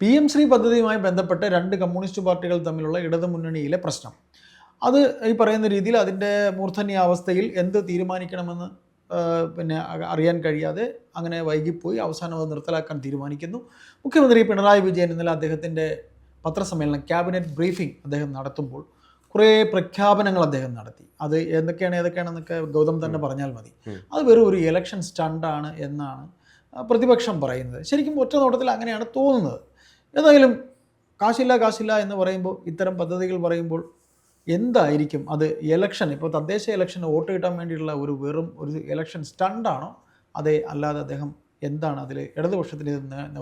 P M Shri പദ്ധതിയുമായി ബന്ധപ്പെട്ട് രണ്ട് കമ്മ്യൂണിസ്റ്റ് പാർട്ടികൾ തമ്മിലുള്ള ഇടതു മുന്നണിയിലെ പ്രശ്നം. അത് ഈ പറയുന്ന രീതിയിൽ അതിന്റെ മൂർധന്യാവസ്ഥയിൽ എന്ത് തീരുമാനിക്കണമെന്ന് പിന്നെ അറിയാൻ കഴിയാതെ അങ്ങനെ വൈകിപ്പോയി അവസാനം അത് നിർത്തലാക്കാൻ തീരുമാനിക്കുന്നു. മുഖ്യമന്ത്രി പിണറായി വിജയൻ ഇന്നലെ അദ്ദേഹത്തിന്റെ പത്രസമ്മേളനം ക്യാബിനറ്റ് ബ്രീഫിംഗ് അദ്ദേഹം നടത്തുമ്പോൾ കുറേ പ്രഖ്യാപനങ്ങൾ അദ്ദേഹം നടത്തി. അത് എന്തൊക്കെയാണ് ഏതൊക്കെയാണെന്നൊക്കെ ഗൗതം തന്നെ പറഞ്ഞാൽ മതി. അത് വെറും ഒരു ഇലക്ഷൻ സ്റ്റണ്ടാണ് എന്നാണ് പ്രതിപക്ഷം പറയുന്നത്. ശരിക്കും ഒറ്റ നോട്ടത്തിൽ അങ്ങനെയാണ് തോന്നുന്നത്. ഏതായാലും കാശില്ല കാശില്ല എന്ന് പറയുമ്പോൾ ഇത്തരം പദ്ധതികൾ പറയുമ്പോൾ എന്തായിരിക്കും? അത് ഇലക്ഷൻ ഇപ്പോൾ തദ്ദേശ ഇലക്ഷന് വോട്ട് കിട്ടാൻ വേണ്ടിയിട്ടുള്ള ഒരു വെറും ഒരു ഇലക്ഷൻ സ്റ്റണ്ടാണോ അതേ അല്ലാതെ അദ്ദേഹം എന്താണ് അതിൽ ഇടതുപക്ഷത്തിന്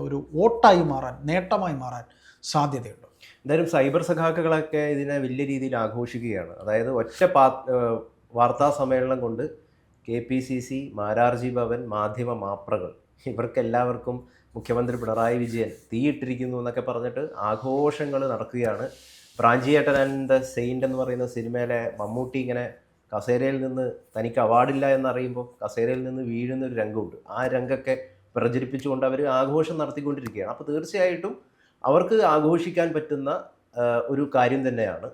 ഒരു വോട്ടായി മാറാൻ നേട്ടമായി മാറാൻ സാധ്യതയുണ്ട്? എന്തായാലും സൈബർ സഖാക്കളൊക്കെ ഇതിനെ വലിയ രീതിയിൽ ആഘോഷിക്കുകയാണ്. അതായത് ഒറ്റ പാ വാർത്താ സമ്മേളനം കൊണ്ട് K P C C Mararji Bhavan മാധ്യമ മാപ്രകൾ ഇവർക്കെല്ലാവർക്കും മുഖ്യമന്ത്രി പിണറായി വിജയൻ തീയിട്ടിരിക്കുന്നു എന്നൊക്കെ പറഞ്ഞിട്ട് ആഘോഷങ്ങൾ നടക്കുകയാണ്. പ്രാഞ്ചിയേട്ടൻ ആൻഡ് ദ സെയിന്റ് എന്ന് പറയുന്ന സിനിമയിലെ മമ്മൂട്ടി ഇങ്ങനെ കസേരയിൽ നിന്ന് തനിക്ക് അവാർഡില്ല എന്നറിയുമ്പോൾ കസേരയിൽ നിന്ന് വീഴുന്ന ഒരു രംഗമുണ്ട്. ആ രംഗമൊക്കെ പ്രചരിപ്പിച്ചുകൊണ്ട് അവർ ആഘോഷം നടത്തിക്കൊണ്ടിരിക്കുകയാണ്. അപ്പോൾ തീർച്ചയായിട്ടും അവർക്ക് ആഘോഷിക്കാൻ പറ്റുന്ന ഒരു കാര്യം തന്നെയാണ്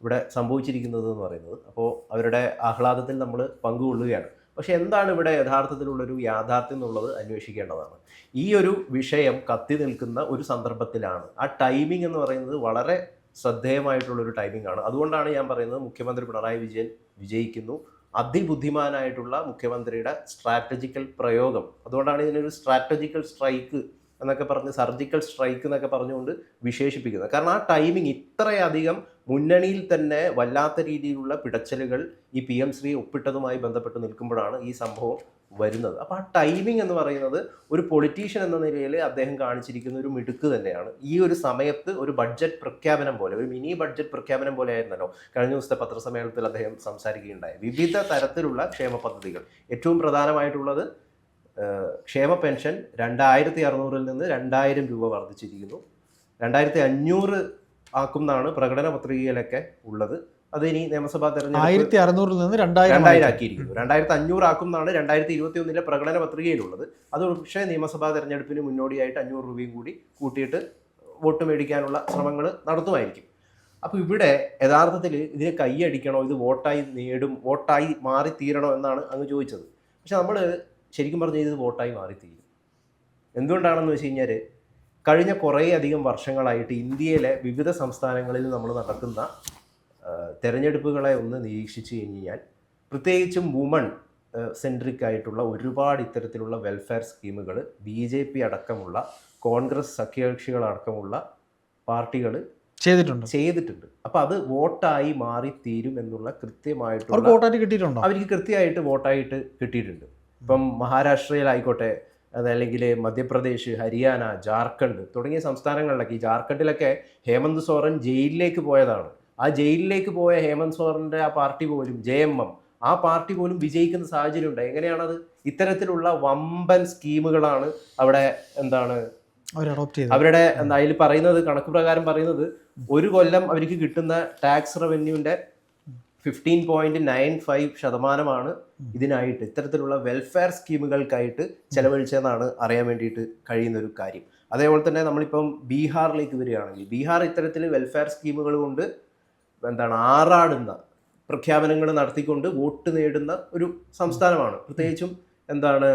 ഇവിടെ സംഭവിച്ചിരിക്കുന്നത് എന്ന് പറയുന്നത്. അപ്പോൾ അവരുടെ ആഹ്ലാദത്തിൽ നമ്മൾ പങ്കുകൊള്ളുകയാണ്. പക്ഷേ എന്താണ് ഇവിടെ യഥാർത്ഥത്തിലുള്ളൊരു യാഥാർത്ഥ്യം എന്നുള്ളത് അന്വേഷിക്കേണ്ടതാണ്. ഈ ഒരു വിഷയം കത്തി നിൽക്കുന്ന ഒരു സന്ദർഭത്തിലാണ്. ആ ടൈമിംഗ് എന്ന് പറയുന്നത് വളരെ ശ്രദ്ധേയമായിട്ടുള്ളൊരു ടൈമിംഗ് ആണ്. അതുകൊണ്ടാണ് ഞാൻ പറയുന്നത് മുഖ്യമന്ത്രി പിണറായി വിജയൻ വിജയിക്കുന്നു. അതിബുദ്ധിമാനായിട്ടുള്ള മുഖ്യമന്ത്രിയുടെ സ്ട്രാറ്റജിക്കൽ പ്രയോഗം. അതുകൊണ്ടാണ് ഇതിനൊരു സ്ട്രാറ്റജിക്കൽ സ്ട്രൈക്ക് എന്നൊക്കെ പറഞ്ഞ് സർജിക്കൽ സ്ട്രൈക്ക് എന്നൊക്കെ പറഞ്ഞുകൊണ്ട് വിശേഷിപ്പിക്കുന്നത്. കാരണം ആ ടൈമിംഗ് ഇത്രയധികം മുന്നണിയിൽ തന്നെ വല്ലാത്ത രീതിയിലുള്ള പിടച്ചലുകൾ ഈ പി എം ശ്രീ ഒപ്പിട്ടതുമായി ബന്ധപ്പെട്ട് നിൽക്കുമ്പോഴാണ് ഈ സംഭവം വരുന്നത്. അപ്പോൾ ആ ടൈമിംഗ് എന്ന് പറയുന്നത് ഒരു പൊളിറ്റീഷ്യൻ എന്ന നിലയിൽ അദ്ദേഹം കാണിച്ചിരിക്കുന്ന ഒരു മിടുക്ക് തന്നെയാണ്. ഈ ഒരു സമയത്ത് ഒരു ബഡ്ജറ്റ് പ്രഖ്യാപനം പോലെ ഒരു മിനി ബഡ്ജറ്റ് പ്രഖ്യാപനം പോലെ ആയിരുന്നല്ലോ കഴിഞ്ഞ ദിവസത്തെ പത്രസമ്മേളനത്തിൽ അദ്ദേഹം സംസാരിക്കുകയുണ്ടായി വിവിധ തരത്തിലുള്ള ക്ഷേമ പദ്ധതികൾ. ഏറ്റവും പ്രധാനമായിട്ടുള്ളത് ക്ഷേമ പെൻഷൻ രണ്ടായിരത്തി അറുന്നൂറിൽ നിന്ന് രണ്ടായിരം രൂപ വർദ്ധിച്ചിരിക്കുന്നു. രണ്ടായിരത്തി അഞ്ഞൂറ് ആക്കുമെന്നാണ് പ്രകടന പത്രികയിലൊക്കെ ഉള്ളത്. അത് ഇനി നിയമസഭാ തെരഞ്ഞെടുപ്പ് ആയിരത്തി അറുന്നൂറിൽ നിന്ന് രണ്ടായിരം രണ്ടായിരം ആക്കിയിരിക്കുന്നു. രണ്ടായിരത്തി അഞ്ഞൂറ് ആക്കുന്നതാണ് രണ്ടായിരത്തി ഇരുപത്തി ഒന്നിലെ പ്രകടന പത്രികയിലുള്ളത്. അത് പക്ഷേ നിയമസഭാ തെരഞ്ഞെടുപ്പിന് മുന്നോടിയായിട്ട് അഞ്ഞൂറ് രൂപയും കൂടി കൂട്ടിയിട്ട് വോട്ട് മേടിക്കാനുള്ള ശ്രമങ്ങൾ നടത്തുമായിരിക്കും. അപ്പോൾ ഇവിടെ യഥാർത്ഥത്തിൽ ഇതിനെ കൈയടിക്കണോ? ഇത് വോട്ടായി നേടും വോട്ടായി മാറി തീരണോ എന്നാണ് അങ്ങ് ചോദിച്ചത്. പക്ഷെ നമ്മൾ ശരിക്കും പറഞ്ഞാൽ ഇത് വോട്ടായി മാറിത്തീരും. തീരും എന്തുകൊണ്ടാണെന്ന് വെച്ച് കഴിഞ്ഞാൽ കഴിഞ്ഞ കുറേയധികം വർഷങ്ങളായിട്ട് ഇന്ത്യയിലെ വിവിധ സംസ്ഥാനങ്ങളിൽ നമ്മൾ നടക്കുന്ന തെരഞ്ഞെടുപ്പുകളെ ഒന്ന് നിരീക്ഷിച്ചു കഴിഞ്ഞാൽ പ്രത്യേകിച്ചും വുമൺ സെൻട്രിക് ആയിട്ടുള്ള ഒരുപാട് ഇത്തരത്തിലുള്ള വെൽഫെയർ സ്കീമുകൾ ബി ജെ പി അടക്കമുള്ള കോൺഗ്രസ് സഖ്യകക്ഷികളടക്കമുള്ള പാർട്ടികൾ ചെയ്തിട്ടുണ്ട്. ചെയ്തിട്ടുണ്ട്. അപ്പോൾ അത് വോട്ടായി മാറി തീരും എന്നുള്ള കൃത്യമായിട്ട് കൃത്യമായിട്ടുള്ള അവർക്ക് കൃത്യമായിട്ട് വോട്ടായിട്ട് കിട്ടിയിട്ടുണ്ട്. ഇപ്പം മഹാരാഷ്ട്രയിലായിക്കോട്ടെ അതല്ലെങ്കിൽ മധ്യപ്രദേശ് ഹരിയാന ജാർഖണ്ഡ് തുടങ്ങിയ സംസ്ഥാനങ്ങളിലൊക്കെ ഈ ജാർഖണ്ഡിലൊക്കെ ഹേമന്ത് സോറൻ ജയിലിലേക്ക് പോയതാണ്. ആ ജയിലിലേക്ക് പോയ ഹേമന്ത് സോറന്റെ ആ പാർട്ടി പോലും ജെ എം എം ആ പാർട്ടി പോലും വിജയിക്കുന്ന സാഹചര്യം ഉണ്ട് എങ്ങനെയാണത്? ഇത്തരത്തിലുള്ള വമ്പൻ സ്കീമുകളാണ് അവിടെ എന്താണ് അവരുടെ എന്താ അതിൽ പറയുന്നത് കണക്ക് പ്രകാരം പറയുന്നത് ഒരു കൊല്ലം അവർക്ക് കിട്ടുന്ന ടാക്സ് റവന്യൂവിന്റെ ഫിഫ്റ്റീൻ പോയിന്റ് നയൻ ഫൈവ് ശതമാനമാണ് ഇതിനായിട്ട് ഇത്തരത്തിലുള്ള വെൽഫെയർ സ്കീമുകൾക്കായിട്ട് ചെലവഴിച്ചതെന്നാണ് അറിയാൻ വേണ്ടിയിട്ട് കഴിയുന്ന ഒരു കാര്യം. അതേപോലെ തന്നെ നമ്മളിപ്പം ബീഹാറിലേക്ക് വരികയാണെങ്കിൽ ബീഹാർ ഇത്തരത്തിൽ വെൽഫെയർ സ്കീമുകൾ കൊണ്ട് എന്താണ് ആറാടുന്ന പ്രഖ്യാപനങ്ങൾ നടത്തിക്കൊണ്ട് വോട്ട് നേടുന്ന ഒരു സംസ്ഥാനമാണ്. പ്രത്യേകിച്ചും എന്താണ്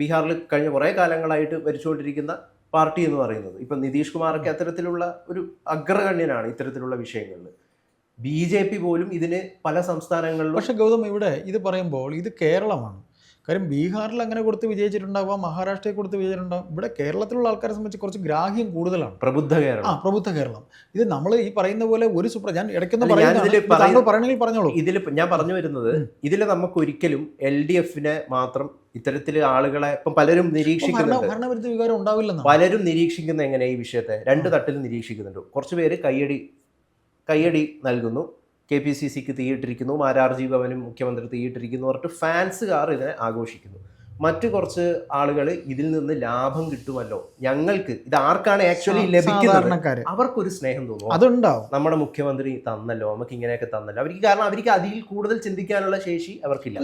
ബീഹാറിൽ കഴിഞ്ഞ കുറേ കാലങ്ങളായിട്ട് ഭരിച്ചുകൊണ്ടിരിക്കുന്ന പാർട്ടി എന്ന് പറയുന്നത്. ഇപ്പം നിതീഷ് കുമാറൊക്കെ അത്തരത്തിലുള്ള ഒരു അഗ്രഗണ്യനാണ് ഇത്തരത്തിലുള്ള വിഷയങ്ങളിൽ. ബി ജെ പി പോലും ഇതിന് പല സംസ്ഥാനങ്ങളിലും പക്ഷേ ഗൗതം ഇവിടെ ഇത് പറയുമ്പോൾ ഇത് കേരളമാണ്. കാര്യം ബീഹാറിൽ അങ്ങനെ കൊടുത്ത് വിജയിച്ചിട്ടുണ്ടാവാം മഹാരാഷ്ട്രയിൽ കൊടുത്ത് വിജയിച്ചിട്ടുണ്ടാവും. ഇവിടെ കേരളത്തിലുള്ള ആൾക്കാരെ സംബന്ധിച്ച് കുറച്ച് ഗ്രാഹ്യം കൂടുതലാണ്. പ്രബുദ്ധ കേരളം. ആ പ്രബുദ്ധ കേരളം. ഇത് നമ്മൾ ഈ പറയുന്ന പോലെ ഒരു സുപ്ര ഞാൻ ഇടയ്ക്കൊന്നും പറയണമെങ്കിൽ പറഞ്ഞോളൂ. ഇതിൽ ഞാൻ പറഞ്ഞു വരുന്നത്. ഇതിൽ നമുക്ക് ഒരിക്കലും എൽ ഡി എഫിനെ മാത്രം ഇത്തരത്തിൽ ആളുകളെ ഇപ്പം പലരും നിരീക്ഷിക്കുന്നു നിരീക്ഷിക്കുന്നുണ്ട്. ഭരണവിരുദ്ധ വികാരം ഉണ്ടാവില്ലെന്ന് പലരും നിരീക്ഷിക്കുന്ന എങ്ങനെ ഈ വിഷയത്തെ? രണ്ട് തട്ടിൽ നിരീക്ഷിക്കുന്നുണ്ട്. കുറച്ച് പേര് കയ്യടി കയ്യടി നൽകുന്നു. കെ പി സി സിക്ക് തീയിട്ടിരിക്കുന്നു. മാരാർജി ഭവനും മുഖ്യമന്ത്രി തീയിട്ടിരിക്കുന്നു പറഞ്ഞിട്ട് ഫാൻസുകാർ ഇതിനെ ആഘോഷിക്കുന്നു. മറ്റു കുറച്ച് ആളുകൾ ഇതിൽ നിന്ന് ലാഭം കിട്ടുമല്ലോ. ഞങ്ങൾക്ക് ഇത് ആർക്കാണ് ആക്ച്വലി ലഭിക്കുന്നത്? അവർക്കൊരു സ്നേഹം തോന്നും അതുണ്ടാവും. നമ്മുടെ മുഖ്യമന്ത്രി തന്നല്ലോ. നമുക്ക് ഇങ്ങനെയൊക്കെ തന്നല്ലോ. അവർക്ക് കാരണം അവർക്ക് അതിൽ കൂടുതൽ ചിന്തിക്കാനുള്ള ശേഷി അവർക്കില്ല.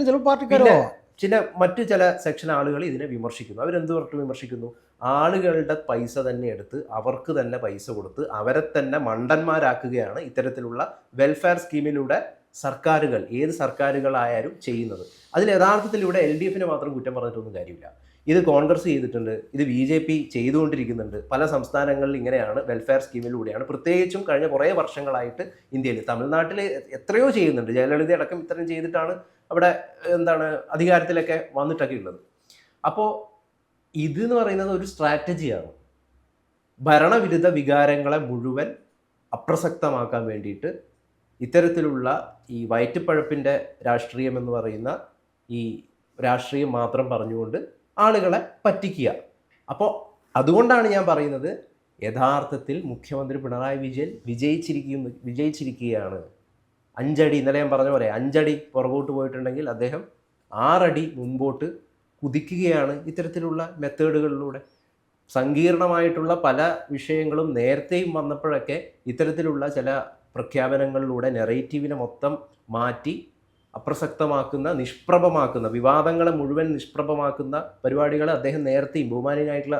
ചില മറ്റു ചില സെക്ഷൻ ആളുകൾ ഇതിനെ വിമർശിക്കുന്നു. അവരെന്ത് പറഞ്ഞിട്ട് വിമർശിക്കുന്നു? ആളുകളുടെ പൈസ തന്നെ എടുത്ത് അവർക്ക് തന്നെ പൈസ കൊടുത്ത് അവരെ തന്നെ മണ്ടന്മാരാക്കുകയാണ് ഇത്തരത്തിലുള്ള വെൽഫെയർ സ്കീമിലൂടെ സർക്കാരുകൾ ഏത് സർക്കാരുകളായാലും ചെയ്യുന്നത്. അതിൽ യഥാർത്ഥത്തിൽ ഇവിടെ എൽ ഡി എഫിനെ മാത്രം കുറ്റം പറഞ്ഞിട്ടൊന്നും കാര്യമില്ല. ഇത് കോൺഗ്രസ് ചെയ്തിട്ടുണ്ട് ഇത് ബി ജെ പി ചെയ്തുകൊണ്ടിരിക്കുന്നുണ്ട്. പല സംസ്ഥാനങ്ങളിൽ ഇങ്ങനെയാണ് വെൽഫെയർ സ്കീമിലൂടെയാണ് പ്രത്യേകിച്ചും കഴിഞ്ഞ കുറേ വർഷങ്ങളായിട്ട് ഇന്ത്യയിൽ തമിഴ്നാട്ടിൽ എത്രയോ ചെയ്യുന്നുണ്ട്. ജയലളിത അടക്കം ഇത്രയും ചെയ്തിട്ടാണ് അവിടെ എന്താണ് അധികാരത്തിലൊക്കെ വന്നിട്ടൊക്കെ ഉള്ളത്. അപ്പോൾ ഇത് എന്ന് പറയുന്നത് ഒരു സ്ട്രാറ്റജിയാണ് ഭരണവിരുദ്ധ വികാരങ്ങളെ മുഴുവൻ അപ്രസക്തമാക്കാൻ വേണ്ടിയിട്ട് ഇത്തരത്തിലുള്ള ഈ വയറ്റുപ്പഴപ്പിന്റെ രാഷ്ട്രീയം എന്ന് പറയുന്ന ഈ രാഷ്ട്രീയം മാത്രം പറഞ്ഞുകൊണ്ട് ആളുകളെ പറ്റിക്കുക. അപ്പോൾ അതുകൊണ്ടാണ് ഞാൻ പറയുന്നത് യഥാർത്ഥത്തിൽ മുഖ്യമന്ത്രി പിണറായി വിജയൻ വിജയിച്ചിരിക്കുന്നു വിജയിച്ചിരിക്കുകയാണ്. അഞ്ചടി ഇന്നലെ ഞാൻ പറഞ്ഞ പോലെ അഞ്ചടി പുറകോട്ട് പോയിട്ടുണ്ടെങ്കിൽ അദ്ദേഹം ആറടി മുൻപോട്ട് കുതിക്കുകയാണ് ഇത്തരത്തിലുള്ള മെത്തേഡുകളിലൂടെ. സങ്കീർണമായിട്ടുള്ള പല വിഷയങ്ങളും നേരത്തെയും വന്നപ്പോഴൊക്കെ ഇത്തരത്തിലുള്ള ചില പ്രഖ്യാപനങ്ങളിലൂടെ നെറേറ്റീവിനെ മൊത്തം മാറ്റി അപ്രസക്തമാക്കുന്ന നിഷ്പ്രഭമാക്കുന്ന വിവാദങ്ങളെ മുഴുവൻ നിഷ്പ്രഭമാക്കുന്ന പരിപാടികൾ അദ്ദേഹം നേരത്തെയും ബഹുമാനീയനായിട്ടുള്ള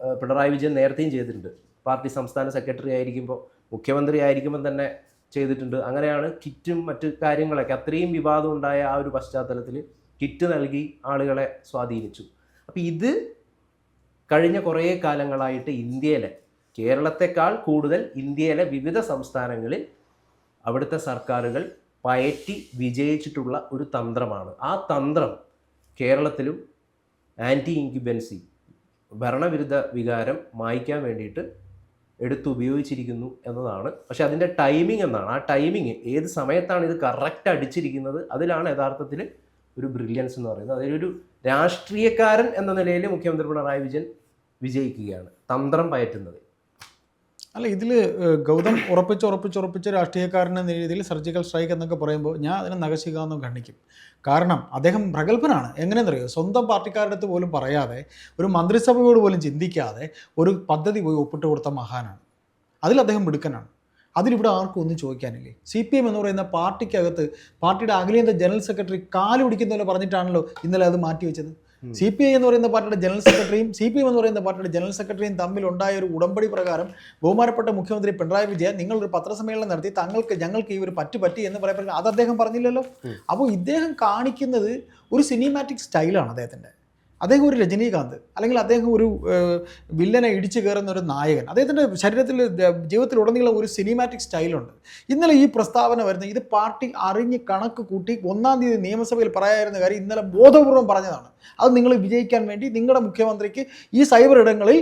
ആ, പിണറായി വിജയൻ നേരത്തെയും ചെയ്തിട്ടുണ്ട്. പാർട്ടി സംസ്ഥാന സെക്രട്ടറി ആയിരിക്കുമ്പോൾ മുഖ്യമന്ത്രി ആയിരിക്കുമ്പോൾ തന്നെ ചെയ്തിട്ടുണ്ട്. അങ്ങനെയാണ് കിറ്റും മറ്റ് കാര്യങ്ങളൊക്കെ അത്രയും വിവാദം ഉണ്ടായ ആ ഒരു പശ്ചാത്തലത്തിൽ കിറ്റ് നൽകി ആളുകളെ സ്വാധീനിച്ചു. അപ്പോൾ ഇത് കഴിഞ്ഞ കുറേ കാലങ്ങളായിട്ട് ഇന്ത്യയിലെ കേരളത്തെക്കാൾ കൂടുതൽ ഇന്ത്യയിലെ വിവിധ സംസ്ഥാനങ്ങളിൽ അവിടുത്തെ സർക്കാരുകൾ പയറ്റി വിജയിച്ചിട്ടുള്ള ഒരു തന്ത്രമാണ്. ആ തന്ത്രം കേരളത്തിലും ആന്റി ഇൻക്യുബൻസി ഭരണവിരുദ്ധ വികാരം മായ്ക്കാൻ വേണ്ടിയിട്ട് എടുത്തുപയോഗിച്ചിരിക്കുന്നു എന്നതാണ്. പക്ഷേ അതിന്റെ ടൈമിംഗ് എന്നാണ് ആ ടൈമിങ് ഏത് സമയത്താണ് ഇത് കറക്റ്റ് അടിച്ചിരിക്കുന്നത്? അതിലാണ് യഥാർത്ഥത്തിൽ ഒരു ബ്രില്യൻസ് എന്ന് പറയുന്നത്. അതിലൊരു രാഷ്ട്രീയക്കാരൻ എന്ന നിലയിൽ മുഖ്യമന്ത്രി പിണറായി വിജയൻ വിജയിക്കുകയാണ്. തന്ത്രം പയറ്റുന്നത്. അല്ല ഇതിൽ ഗൗതം ഉറപ്പിച്ച് ഉറപ്പിച്ച് ഉറപ്പിച്ച് രാഷ്ട്രീയക്കാരൻ എന്ന രീതിയിൽ സർജിക്കൽ സ്ട്രൈക്ക് എന്നൊക്കെ പറയുമ്പോൾ ഞാൻ അതിനെ നഗശികാന്നും ഖണ്ഡിക്കും. കാരണം അദ്ദേഹം പ്രഗത്ഭനാണ്. എങ്ങനെയെന്നറിയോ? സ്വന്തം പാർട്ടിക്കാരുടെ അടുത്ത് പോലും പറയാതെ ഒരു മന്ത്രിസഭയോട് പോലും ചിന്തിക്കാതെ ഒരു പദ്ധതി പോയി ഒപ്പിട്ട് കൊടുത്ത മഹാനാണ്. അതിൽ അദ്ദേഹം മിടുക്കനാണ്. അതിലിവിടെ ആർക്കും ഒന്നും ചോദിക്കാനില്ലേ? സി പി എം എന്ന് പറയുന്ന പാർട്ടിക്കകത്ത് പാർട്ടിയുടെ അഖിലേന്ത്യാ ജനറൽ സെക്രട്ടറി കാൽ പിടിക്കുന്ന പോലെ പറഞ്ഞിട്ടാണല്ലോ ഇന്നലെ അത് മാറ്റിവെച്ചത്. ഉം. സി പി ഐ എന്ന് പറയുന്ന പാർട്ടിയുടെ ജനറൽ സെക്രട്ടറിയും സി പി എം എന്ന് പറയുന്ന പാർട്ടിയുടെ ജനറൽ സെക്രട്ടറിയും തമ്മിൽ ഉണ്ടായ ഒരു ഉടമ്പടി പ്രകാരം ബഹുമാനപ്പെട്ട മുഖ്യമന്ത്രി പിണറായി വിജയൻ നിങ്ങൾ ഒരു പത്രസമ്മേളനം നടത്തി തങ്ങൾക്ക് ഞങ്ങൾക്ക് ഈ ഒരു പറ്റു പറ്റി എന്ന് പറയപ്പെടുന്നത് അത് അദ്ദേഹം പറഞ്ഞില്ലല്ലോ. അപ്പോൾ ഇദ്ദേഹം കാണിക്കുന്നത് ഒരു സിനിമാറ്റിക് സ്റ്റൈലാണ് അദ്ദേഹത്തിന്റെ. അദ്ദേഹം ഒരു രജനീകാന്ത് അല്ലെങ്കിൽ അദ്ദേഹം ഒരു വില്ലനെ ഇടിച്ചു കയറുന്ന ഒരു നായകൻ. അദ്ദേഹത്തിന്റെ ശരീരത്തിൽ ജീവിതത്തിൽ ജീവിതത്തിലുടനീളം ഒരു സിനിമാറ്റിക് സ്റ്റൈലുണ്ട് ഇന്നലെ ഈ പ്രസ്താവന വരുന്ന ഇത് പാർട്ടി അറിഞ്ഞ് കണക്ക് കൂട്ടി ഒന്നാം തീയതി നിയമസഭയിൽ പറയായിരുന്ന കാര്യം ഇന്നലെ ബോധപൂർവം പറഞ്ഞതാണ്. അത് നിങ്ങൾ വിജയിക്കാൻ വേണ്ടി നിങ്ങളുടെ മുഖ്യമന്ത്രിക്ക് ഈ സൈബർ ഇടങ്ങളിൽ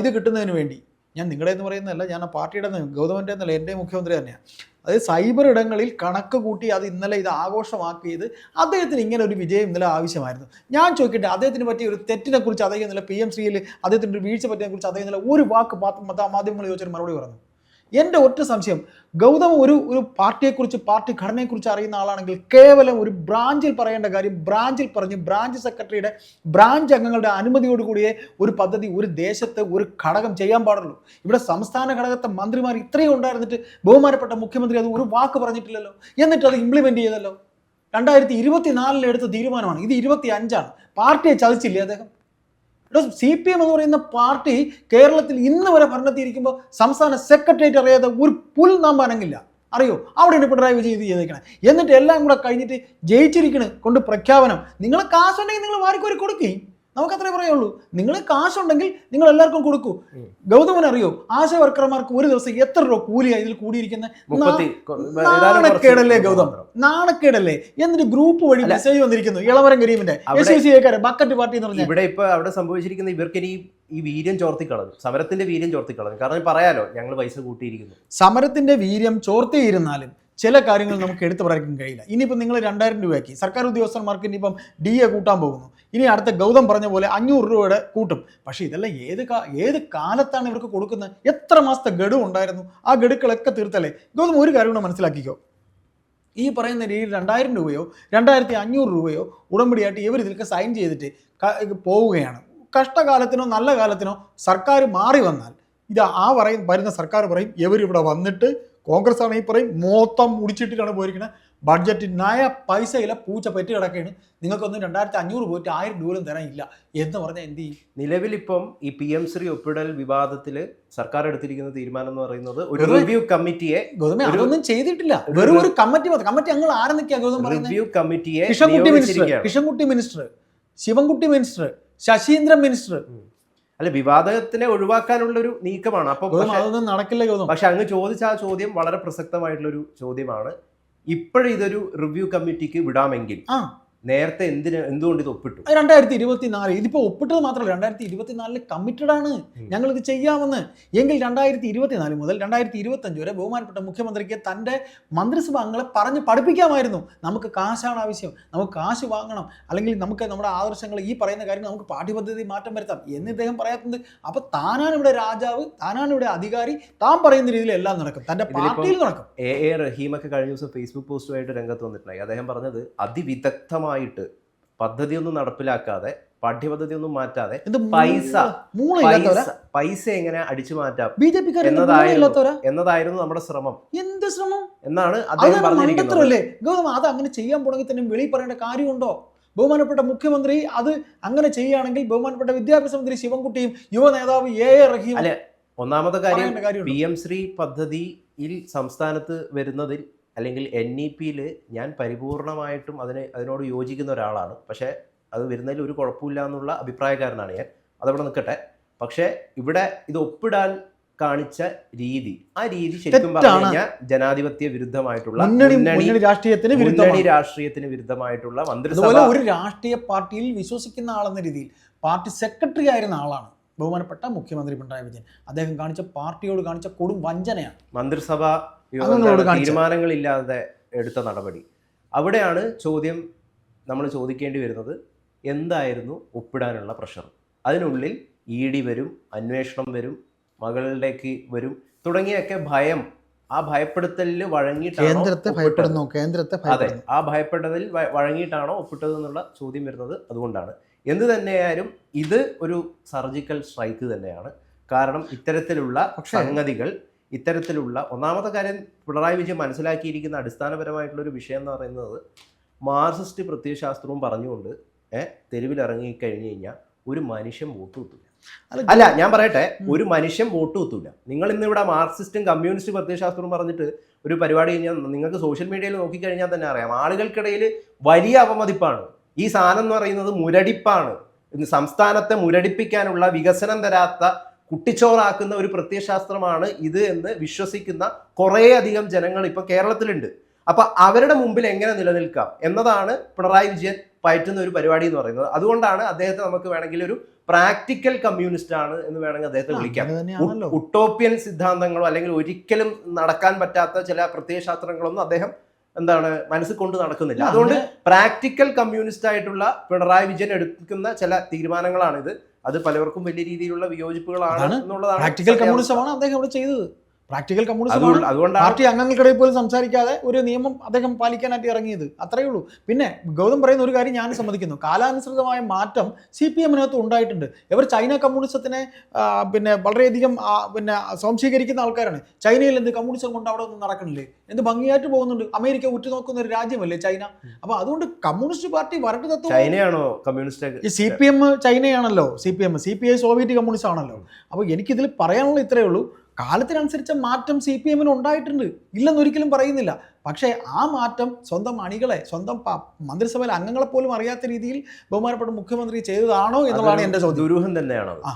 ഇത് കിട്ടുന്നതിന് വേണ്ടി. ഞാൻ നിങ്ങളുടെ എന്ന് പറയുന്നതല്ല ഞാൻ ആ പാർട്ടിയുടെ ഗൗതമന്റെ എന്നല്ല എന്റെ മുഖ്യമന്ത്രി തന്നെയാണ് അതായത് സൈബർ ഇടങ്ങളിൽ കണക്ക് കൂട്ടി അത് ഇന്നലെ ഇത് ആഘോഷമാക്കിയത് അദ്ദേഹത്തിന് ഇങ്ങനെ ഒരു വിജയം ഇന്നലെ ആവശ്യമായിരുന്നു. ഞാൻ ചോദിക്കട്ടെ അദ്ദേഹത്തിന് പറ്റിയ ഒരു തെറ്റിനെ കുറിച്ച് അദ്ദേഹം ഇന്നലെ പി എം ശ്രീയിൽ അദ്ദേഹത്തിന്റെ ഒരു വീഴ്ച പറ്റിയതിനെ കുറിച്ച് അദ്ദേഹം ഇന്നലെ ഒരു വാക്ക് മാധ്യമങ്ങൾ ചോദിച്ചൊരു മറുപടി പറഞ്ഞു. എന്റെ ഒറ്റ സംശയം. ഗൗതം ഒരു ഒരു പാർട്ടിയെക്കുറിച്ച് പാർട്ടി ഘടനയെക്കുറിച്ച് അറിയുന്ന ആളാണെങ്കിൽ കേവലം ഒരു ബ്രാഞ്ചിൽ പറയേണ്ട കാര്യം ബ്രാഞ്ചിൽ പറഞ്ഞ് ബ്രാഞ്ച് സെക്രട്ടറിയുടെ ബ്രാഞ്ച് അംഗങ്ങളുടെ അനുമതിയോടുകൂടിയേ ഒരു പദ്ധതി ഒരു ദേശത്ത് ഒരു ഘടകം ചെയ്യാൻ പാടുള്ളൂ. ഇവിടെ സംസ്ഥാന ഘടകത്തെ മന്ത്രിമാർ ഇത്രയും ഉണ്ടായിരുന്നിട്ട് ബഹുമാനപ്പെട്ട മുഖ്യമന്ത്രി അത് ഒരു വാക്ക് പറഞ്ഞിട്ടില്ലല്ലോ. എന്നിട്ട് അത് ഇംപ്ലിമെന്റ് ചെയ്തല്ലോ. രണ്ടായിരത്തി ഇരുപത്തിനാലിൽ എടുത്ത തീരുമാനമാണ്. ഇത് ഇരുപത്തി അഞ്ചാണ് പാർട്ടിയെ ചതിച്ചില്ലേ അദ്ദേഹം? എടോ സി പി എം എന്ന് പറയുന്ന പാർട്ടി കേരളത്തിൽ ഇന്ന് വരെ ഭരണത്തിയിരിക്കുമ്പോൾ സംസ്ഥാന സെക്രട്ടേറിയറ്റ് അറിയാതെ ഒരു പുൽ നാം അറിയോ? അവിടെയാണ് പിണറായി വിജയൻ ഇത് ചെയ്തേക്കണേ. എന്നിട്ട് എല്ലാം കൂടെ കഴിഞ്ഞിട്ട് ജയിച്ചിരിക്കണ് കൊണ്ട് പ്രഖ്യാപനം. നിങ്ങൾ കാശുണ്ടെങ്കിൽ നിങ്ങൾ വാരിക്കോരി കൊടുക്കുകയും നമുക്കത്രേ പറയുള്ളൂ. നിങ്ങൾ കാശുണ്ടെങ്കിൽ നിങ്ങൾ എല്ലാവർക്കും കൊടുക്കൂ. ഗൗതമൻ അറിയോ? ആശാ വർക്കർമാർക്ക് ഒരു ദിവസം എത്ര രൂപ കൂലിയാണ് ഇതിൽ കൂടിയിരിക്കുന്ന? നാണക്കേടല്ലേ ഗൗതം? നാണക്കേടല്ലേ? എന്നിട്ട് ഗ്രൂപ്പ് വഴി മെസ്സേജ് വന്നിരിക്കുന്നു. ഇളവരം കരീമിന്റെ. എസ് എസ് സി സിക്കാരെ ബക്കറ്റ് പാർട്ടി എന്ന് പറഞ്ഞാൽ. ഇവിടെ ഇപ്പൊ അവിടെ സംഭവിച്ചിരിക്കുന്ന ഇവർക്ക് ഇനി ഈ വീര്യം ചോർത്തിക്കളഞ്ഞു. സമരത്തിന്റെ വീര്യം ചോർത്തിക്കളഞ്ഞു. കാരണം പറയാലോ ഞങ്ങൾ പൈസ കൂട്ടിയിരിക്കുന്നു. സമരത്തിന്റെ വീര്യം ചോർത്തിയിരുന്നാലും ചില കാര്യങ്ങൾ നമുക്ക് എടുത്തു പറയാൻ കഴിയില്ല. ഇനിയിപ്പോൾ നിങ്ങൾ രണ്ടായിരം രൂപയാക്കി. സർക്കാർ ഉദ്യോഗസ്ഥന്മാർക്ക് ഇനിയിപ്പം ഡി എ കൂട്ടാൻ പോകുന്നു. ഇനി അടുത്ത ഗൗതം പറഞ്ഞ പോലെ അഞ്ഞൂറ് രൂപയുടെ കൂട്ടും. പക്ഷേ ഇതെല്ലാം ഏത് കാ ഏത് കാലത്താണ് ഇവർക്ക് കൊടുക്കുന്നത്? എത്ര മാസത്തെ ഗഡു ഉണ്ടായിരുന്നു? ആ ഗഡുക്കളൊക്കെ തീർത്തല്ലേ? ഗൗതം ഒരു കാര്യം കൂടെ മനസ്സിലാക്കിക്കോ. ഈ പറയുന്ന രീതിയിൽ രണ്ടായിരം രൂപയോ രണ്ടായിരത്തി അഞ്ഞൂറ് രൂപയോ ഉടമ്പടിയായിട്ട് ഇവർ ഇതിലൊക്കെ സൈൻ ചെയ്തിട്ട് പോവുകയാണ്. കഷ്ടകാലത്തിനോ നല്ല കാലത്തിനോ സർക്കാർ മാറി വന്നാൽ ഇത് ആ പറയും വരുന്ന സർക്കാർ പറയും ഇവരിവിടെ വന്നിട്ട് കോൺഗ്രസ് ആണെങ്കിൽ പറയും മൊത്തം മുടിച്ചിട്ടിട്ടാണ് പോയിരിക്കുന്നത്. ബഡ്ജറ്റ് നയ പൈസയില്ല പൂച്ച പെറ്റ് കിടക്കുകയാണ് നിങ്ങൾക്കൊന്നും രണ്ടായിരത്തി അഞ്ഞൂറ് പോയിട്ട് ആയിരം രൂപയും തരാനില്ല എന്ന് പറഞ്ഞാൽ എന്ത് ചെയ്യും? നിലവിലിപ്പം ഈ പി എം ശ്രീ ഒപ്പിടൽ വിവാദത്തിൽ സർക്കാർ എടുത്തിരിക്കുന്ന തീരുമാനം എന്ന് പറയുന്നത് ഒരു റിവ്യൂ കമ്മിറ്റിയെ അതൊന്നും ചെയ്തിട്ടില്ല. വെറും ഒരു കമ്മിറ്റി മാത്രം കമ്മിറ്റി ഞങ്ങൾ ആരെന്നൊക്കെയാ ഗൗതം റിവ്യൂ കമ്മിറ്റിയെ Kishankutti minister Kishankutti minister Sivankutty minister Saseendran minister അല്ല വിവാദത്തിനെ ഒഴിവാക്കാനുള്ള ഒരു നീക്കമാണ്. അപ്പൊ ഗൗതം പക്ഷെ അതൊന്നും നടക്കില്ല പക്ഷെ അങ്ങ് ചോദിച്ച ആ ചോദ്യം വളരെ പ്രസക്തമായിട്ടുള്ള ഒരു ചോദ്യമാണ്. ഇപ്പോഴും ഇതൊരു റിവ്യൂ കമ്മിറ്റിക്ക് വിടാമെങ്കിൽ നേരത്തെ എന്തിന് എന്തുകൊണ്ട് ഇത് ഒപ്പിട്ടു? രണ്ടായിരത്തി ഇരുപത്തി നാല് ഇതിപ്പോ ഒപ്പിട്ടത് മാത്രമല്ല രണ്ടായിരത്തി ഇരുപത്തി നാലിൽ കമ്മിറ്റഡ് ആണ് ഇത് ചെയ്യാമെന്ന്. എങ്കിൽ രണ്ടായിരത്തി ഇരുപത്തി നാല് മുതൽ രണ്ടായിരത്തി ഇരുപത്തി അഞ്ച് വരെ ബഹുമാനപ്പെട്ട മുഖ്യമന്ത്രിക്ക് തന്റെ മന്ത്രിസഭ അംഗങ്ങളെ പറഞ്ഞ് പഠിപ്പിക്കാമായിരുന്നു. നമുക്ക് കാശാണ് ആവശ്യം. നമുക്ക് കാശ് വാങ്ങണം. അല്ലെങ്കിൽ നമുക്ക് നമ്മുടെ ആദർശങ്ങൾ ഈ പറയുന്ന കാര്യം നമുക്ക് പാഠ്യപദ്ധതി മാറ്റം വരുത്താം എന്ന് ഇദ്ദേഹം പറയാത്തത് അപ്പൊ താനാണ് ഇവിടെ രാജാവ് താനാണ് ഇവിടെ അധികാരി താൻ പറയുന്ന രീതിയിൽ എല്ലാം നടക്കും. തന്റെ പാർട്ടിയിൽ നടക്കും. എ എ റഹീമൊക്കെ കഴിഞ്ഞ ദിവസം ഫേസ്ബുക്ക് പോസ്റ്റുമായിട്ട് രംഗത്ത് വന്നിട്ടുണ്ടായി. അദ്ദേഹം പറഞ്ഞത് അതിവിദഗ്ധമായിട്ട് പദ്ധതിയൊന്നും നടപ്പിലാക്കാതെ പാഠ്യപദ്ധതി ഒന്നും മാറ്റാതെ പൈസ പൈസ എങ്ങനെ അടിച്ചു മാറ്റാം ബി ജെ പി എന്നതായിരുന്നു നമ്മുടെ ശ്രമം. എന്ത് ശ്രമം? എന്നാണ് അദ്ദേഹം പറഞ്ഞിരിക്കുന്നത്. ഗൗതം അത് അങ്ങനെ ചെയ്യാൻ പോണെങ്കിൽ തന്നെ വെളിയിൽ പറയേണ്ട കാര്യമുണ്ടോ? ബഹുമാനപ്പെട്ട മുഖ്യമന്ത്രി അത് അങ്ങനെ ചെയ്യുകയാണെങ്കിൽ ബഹുമാനപ്പെട്ട വിദ്യാഭ്യാസ മന്ത്രി ശിവൻകുട്ടിയും യുവ നേതാവ് എ എ റഹീം അല്ല, ഒന്നാമത്തെ കാര്യം പി എം ശ്രീ പദ്ധതിയിൽ സംസ്ഥാനത്ത് വരുന്നതിൽ അല്ലെങ്കിൽ എൻ ഇ പിയിൽ ഞാൻ പരിപൂർണമായിട്ടും അതിന് അതിനോട് യോജിക്കുന്ന ഒരാളാണ്. പക്ഷേ അത് വരുന്നതിൽ ഒരു കുഴപ്പമില്ല എന്നുള്ള അഭിപ്രായക്കാരനാണ് ഞാൻ. അതവിടെ നിൽക്കട്ടെ. പക്ഷേ ഇവിടെ ഇത് ഒപ്പിടാൻ കാണിച്ച രീതി ആ രീതി ശരിക്കും പറഞ്ഞു കഴിഞ്ഞാൽ ജനാധിപത്യ വിരുദ്ധമായിട്ടുള്ള മുന്നണി രാഷ്ട്രീയത്തിന് മുന്നണി രാഷ്ട്രീയത്തിന് വിരുദ്ധമായിട്ടുള്ള മന്ത്രിസഭ ഒരു രാഷ്ട്രീയ പാർട്ടിയിൽ വിശ്വസിക്കുന്ന ആളെന്ന രീതിയിൽ പാർട്ടി സെക്രട്ടറി ആയിരുന്ന ആളാണ് ബഹുമാനപ്പെട്ട മുഖ്യമന്ത്രി പിണറായി വിജയൻ. അദ്ദേഹം കാണിച്ച പാർട്ടിയോട് കാണിച്ച കൊടും വഞ്ചനയാണ്. മന്ത്രിസഭ തീരുമാനങ്ങളില്ലാതെ എടുത്ത നടപടി. അവിടെയാണ് ചോദ്യം നമ്മൾ ചോദിക്കേണ്ടി വരുന്നത്. എന്തായിരുന്നു ഒപ്പിടാനുള്ള പ്രഷർ? അതിനുള്ളിൽ ഇ ഡി വരും അന്വേഷണം വരും മകളുടേക്ക് വരും തുടങ്ങിയൊക്കെ ഭയം. ആ ഭയപ്പെടുത്തലിൽ വഴങ്ങിയിട്ടാണോ കേന്ദ്രത്തെ? ഭയപ്പെടുന്നു? കേന്ദ്രത്തെ അതെ ആ ഭയപ്പെട്ടതിൽ വഴങ്ങിയിട്ടാണോ ഒപ്പിട്ടത് എന്നുള്ള ചോദ്യം വരുന്നത് അതുകൊണ്ടാണ്. എന്ത് തന്നെയായാലും ഇത് ഒരു സർജിക്കൽ സ്ട്രൈക്ക് തന്നെയാണ്. കാരണം ഇത്തരത്തിലുള്ള സംഗതികൾ ഇത്തരത്തിലുള്ള ഒന്നാമത്തെ കാര്യം പിണറായി വിജയൻ മനസ്സിലാക്കിയിരിക്കുന്ന അടിസ്ഥാനപരമായിട്ടുള്ള ഒരു വിഷയം എന്ന് പറയുന്നത് മാർസിസ്റ്റ് പ്രത്യയശാസ്ത്രവും പറഞ്ഞുകൊണ്ട് ഏഹ് തെരുവിലിറങ്ങി കഴിഞ്ഞു കഴിഞ്ഞാൽ ഒരു മനുഷ്യൻ വോട്ട് കുത്തൂല അല്ല, ഞാൻ പറയട്ടെ ഒരു മനുഷ്യൻ വോട്ട് കുത്തൂല നിങ്ങൾ ഇന്ന് ഇവിടെ മാർക്സിസ്റ്റും കമ്മ്യൂണിസ്റ്റ് പ്രത്യയശാസ്ത്രവും പറഞ്ഞിട്ട് ഒരു പരിപാടി കഴിഞ്ഞാൽ നിങ്ങൾക്ക് സോഷ്യൽ മീഡിയയിൽ നോക്കിക്കഴിഞ്ഞാൽ തന്നെ അറിയാം ആളുകൾക്കിടയിൽ വലിയ അപമതിപ്പാണ് ഈ സാധനം എന്ന് പറയുന്നത് മുരടിപ്പാണ്. സംസ്ഥാനത്തെ മുരടിപ്പിക്കാനുള്ള വികസനം തരാത്ത കുട്ടിച്ചോറാക്കുന്ന ഒരു പ്രത്യയശാസ്ത്രമാണ് ഇത് എന്ന് വിശ്വസിക്കുന്ന കുറേ അധികം ജനങ്ങൾ ഇപ്പൊ കേരളത്തിലുണ്ട്. അപ്പൊ അവരുടെ മുമ്പിൽ എങ്ങനെ നിലനിൽക്കാം എന്നതാണ് പിണറായി വിജയൻ പയറ്റുന്ന ഒരു പരിപാടി എന്ന് പറയുന്നത്. അതുകൊണ്ടാണ് അദ്ദേഹത്തെ നമുക്ക് വേണമെങ്കിൽ ഒരു പ്രാക്ടിക്കൽ കമ്മ്യൂണിസ്റ്റ് ആണ് എന്ന് വേണമെങ്കിൽ അദ്ദേഹത്തെ വിളിക്കാം. ഉട്ടോപ്യൻ സിദ്ധാന്തങ്ങളോ അല്ലെങ്കിൽ ഒരിക്കലും നടക്കാൻ പറ്റാത്ത ചില പ്രത്യയശാസ്ത്രങ്ങളൊന്നും അദ്ദേഹം എന്താണ് മനസ്സിൽ കൊണ്ട് നടക്കുന്നില്ല. അതുകൊണ്ട് പ്രാക്ടിക്കൽ കമ്മ്യൂണിസ്റ്റ് ആയിട്ടുള്ള പിണറായി വിജയൻ എടുക്കുന്ന ചില തീരുമാനങ്ങളാണിത്. അത് പലർക്കും വലിയ രീതിയിലുള്ള വിയോജിപ്പുകളാണ് എന്നുള്ളതാണ് പ്രാക്ടിക്കൽ. കമ്മ്യൂണിസമാണ് അദ്ദേഹം ഇവിടെ ചെയ്തത്. പ്രാക്ടിക്കൽ കമ്മ്യൂണിസ്റ്റ് അതുകൊണ്ട് പാർട്ടി അംഗങ്ങൾക്കിടയിൽ പോലും സംസാരിക്കാതെ ഒരു നിയമം അദ്ദേഹം പാലിക്കാനായിട്ട് ഇറങ്ങിയത്. അത്രയേ ഉള്ളൂ. പിന്നെ ഗൗതം പറയുന്ന ഒരു കാര്യം ഞാൻ സമ്മതിക്കുന്നു. കാലാനുസൃതമായ മാറ്റം സി പി എമ്മിനകത്ത് ഉണ്ടായിട്ടുണ്ട്. ഇവർ ചൈന കമ്മ്യൂണിസത്തിനെ പിന്നെ വളരെയധികം പിന്നെ സ്വാംശീകരിക്കുന്ന ആൾക്കാരാണ്. ചൈനയിൽ എന്ത് കമ്മ്യൂണിസം കൊണ്ട് അവിടെ ഒന്നും നടക്കണില്ലേ എന്ത് ഭംഗിയായിട്ട് പോകുന്നുണ്ട്. അമേരിക്ക ഉറ്റുനോക്കുന്ന ഒരു രാജ്യമല്ലേ ചൈന? അപ്പൊ അതുകൊണ്ട് കമ്മ്യൂണിസ്റ്റ് പാർട്ടി വരട്ട് തത്വം ചൈനയാണോ കമ്മ്യൂണിസ്റ്റ് ഈ C P M ചൈനയാണല്ലോ. C P M C P I Soviet communist ആണല്ലോ. അപ്പോൾ എനിക്കിതിൽ പറയാനുള്ള ഇത്രയേ ഉള്ളൂ. കാലത്തിനനുസരിച്ച മാറ്റം സി പി എമ്മിന് ഉണ്ടായിട്ടുണ്ട്. ഇല്ലെന്നൊരിക്കലും പറയുന്നില്ല. പക്ഷേ ആ മാറ്റം സ്വന്തം അണികളെ സ്വന്തം മന്ത്രിസഭയിലെ അംഗങ്ങളെ പോലും അറിയാത്ത രീതിയിൽ ബഹുമാനപ്പെട്ട മുഖ്യമന്ത്രി ചെയ്തതാണോ എന്നുള്ളതാണ് എന്റെ ചോദ്യം. ദുരൂഹം തന്നെയാണോ ആ.